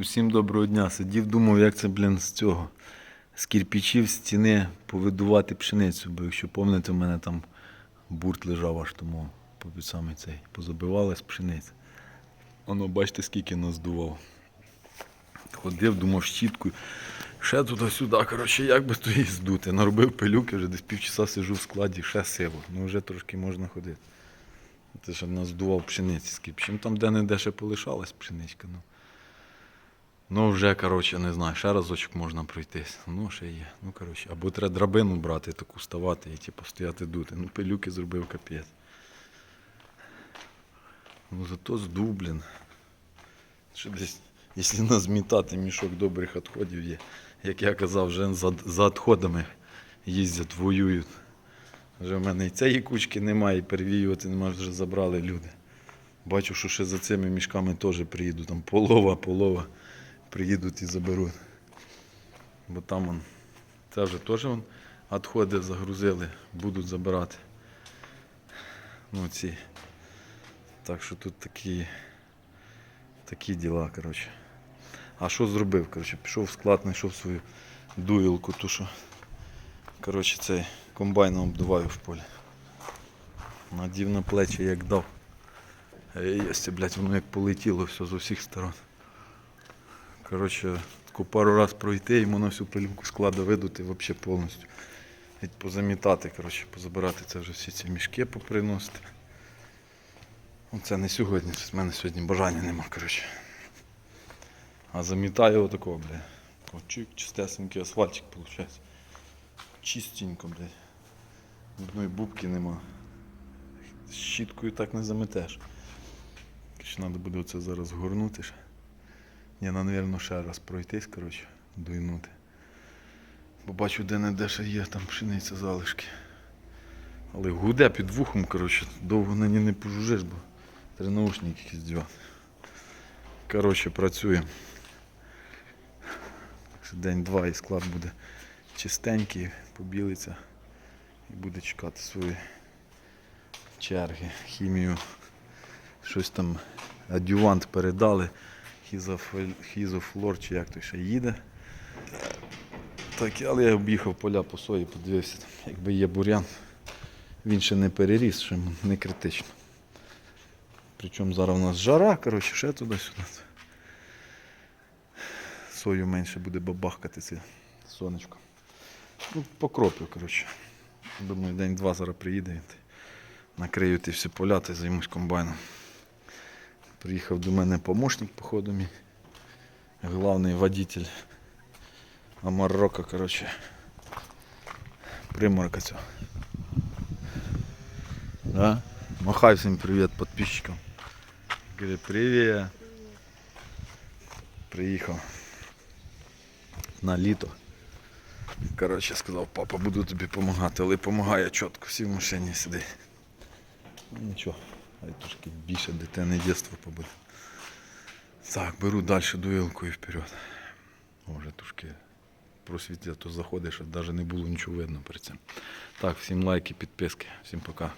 Усім доброго дня. Сидів, думав, як це, блін, з цього. З кирпичів стіни повидувати пшеницю, бо якщо пам'ятаєте, у мене там бурт лежав аж тому попід самий цей. Позабивалась пшениця. Воно, бачите, скільки нас наздував. Ходив, думав щіткою. Ще туди-сюди, коротше, як би то її здути. Наробив пилюки, вже десь півчаса сижу в складі, ще сиво. Ну вже трошки можна ходити. Це ж наздував пшениці з кипчем. Там де-не-де ще полишалась пшеничка. Ну. Ну, вже, коротше, не знаю, ще разочок можна пройтись. Ну, ще є. Ну, коротше, або треба драбину брати, таку ставати і типу, стояти дути. Ну, пилюки зробив капець. Ну, зато здув, блін. Ще десь, якщо назмітати мішок добрих відходів є. Як я казав, вже за, за відходами їздять, воюють. Вже в мене і цієї кучки немає, і перевіювати немає, вже забрали люди. Бачу, що ще за цими мішками теж приїдуть. Там полова, полова приїдуть і заберуть. Бо там он, це вже теж он, відходи загрузили, будуть забирати. Ну, ці. Так що тут такі, такі діла, коротше. А що зробив? Коротше, пішов в склад, знайшов свою дуїлку, ту що коротше, цей комбайном обдуваю в полі. Надів на плечі, як дав. Єсте, блядь, воно як полетіло все з усіх сторон. Коротше, таку пару раз пройти і воно всю пилюку складу видути взагалі повністю. Геть позамітати, коротше, позабирати це вже всі ці мішки поприносити. Ну, це не сьогодні, в мене сьогодні бажання нема, коротше. А замітаю отако, бля. Чик, чистесенький асфальтик виходить. Чистенько, блядь. Одної бубки нема. Щіткою так не заметеш. Треба буде оце зараз горнути. Ще. Ні, ну, ще раз пройтись, коротше, дуйнути. Бо бачу, де не де ще є, там пшениця залишки. Але гуде під вухом, коротше, довго на ній не пожужиш, бо треба наушники якісь дівати. Коротше, працюємо. День-два і склад буде чистенький, побілиться і буде чекати свої черги, хімію. Щось там адювант передали. Хізофлор чи як то ще їде. Так, але я об'їхав поля по сої, подивився, якби є бур'ян, він ще не переріс, ще не критично. Причому зараз у нас жара, коротше, ще туди-сюди. Сою менше буде бабахкати це сонечко. Ну, покроплю, коротше. Думаю, день-два зараз приїде. Накрию ті всі поля та займусь комбайном. Приїхав до мене помощник, походу, мій. Главний водитель Амаррока, коротше. Приморка цього. Да? Махай всім привіт підписчикам. Говорить, привіт. Приїхав на літо. Коротше, сказав, папа, буду тобі допомагати, але допомагає чітко, всі в машині сидить. Ну нічого, хай трошки більше дитини дитинства побуде. Так, беру далі дуїлку і вперед. Може трошки просвітля, то заходиш, а навіть не було нічого видно при цим. Так, всім лайки, підписки, всім пока.